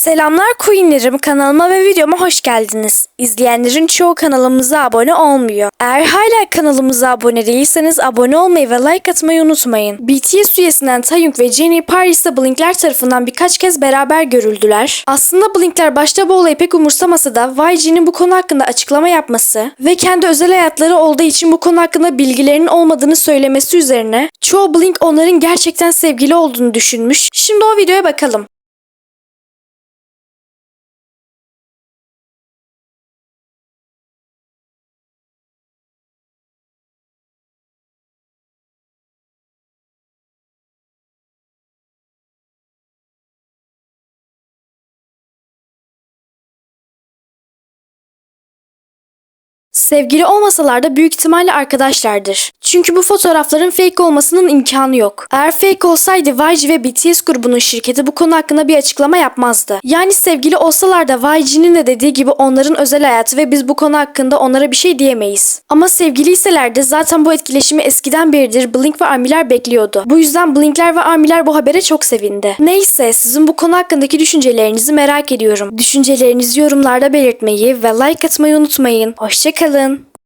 Selamlar Queenlerim kanalıma ve videoma hoş geldiniz. İzleyenlerin çoğu kanalımıza abone olmuyor. Eğer hala kanalımıza abone değilseniz abone olmayı ve like atmayı unutmayın. BTS üyesinden Taeyong ve Jennie Paris'te Blink'ler tarafından birkaç kez beraber görüldüler. Aslında Blink'ler başta bu olayı pek umursamasa da YG'nin bu konu hakkında açıklama yapması ve kendi özel hayatları olduğu için bu konu hakkında bilgilerinin olmadığını söylemesi üzerine çoğu Blink onların gerçekten sevgili olduğunu düşünmüş. Şimdi o videoya bakalım. Sevgili olmasalar da büyük ihtimalle arkadaşlardır. Çünkü bu fotoğrafların fake olmasının imkanı yok. Eğer fake olsaydı YG ve BTS grubunun şirketi bu konu hakkında bir açıklama yapmazdı. Yani sevgili olsalar da YG'nin de dediği gibi onların özel hayatı ve biz bu konu hakkında onlara bir şey diyemeyiz. Ama sevgiliyseler de zaten bu etkileşimi eskiden beridir Blink ve Armiler bekliyordu. Bu yüzden Blinkler ve Armiler bu habere çok sevindi. Neyse sizin bu konu hakkındaki düşüncelerinizi merak ediyorum. Düşüncelerinizi yorumlarda belirtmeyi ve like atmayı unutmayın. Hoşçakalın.